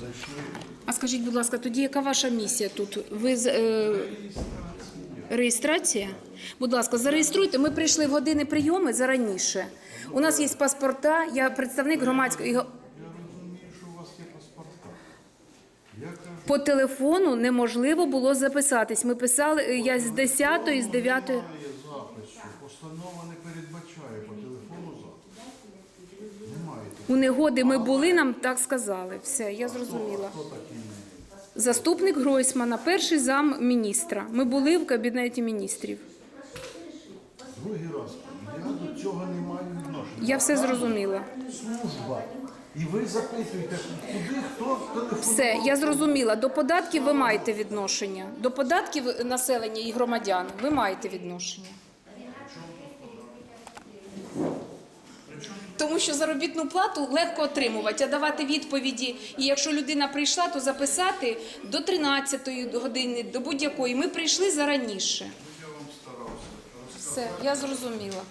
зайшли. А скажіть, будь ласка, тоді яка ваша місія тут? Ви з е, реєстрація? Будь ласка, зареєструйте. Ми прийшли в години прийоми зараніше. У нас є паспорта. Я представник громадської. Я розумію, що у вас є паспорта. Я кажу, По телефону неможливо було записатись. Ми писали е, я з 10 з 9. немає запису. Постанова не передбачає по телефону запис. У негоди ми були, нам так сказали. Все, я зрозуміла. Заступник Гройсмана, перший зам міністра. Ми були в кабінеті міністрів. Другий раз. Я до цього не маю відношення. Я все зрозуміла. Служба. І ви запитуєте, куди хто телефонує. Все, я зрозуміла. До податків ви маєте відношення. До податків населення і громадян ви маєте відношення. Тому що заробітну плату легко отримувати, а давати відповіді. І якщо людина прийшла, то записати до 13-ї години, до будь-якої. Ми прийшли зараніше. Я вам старався. Все, я зрозуміла.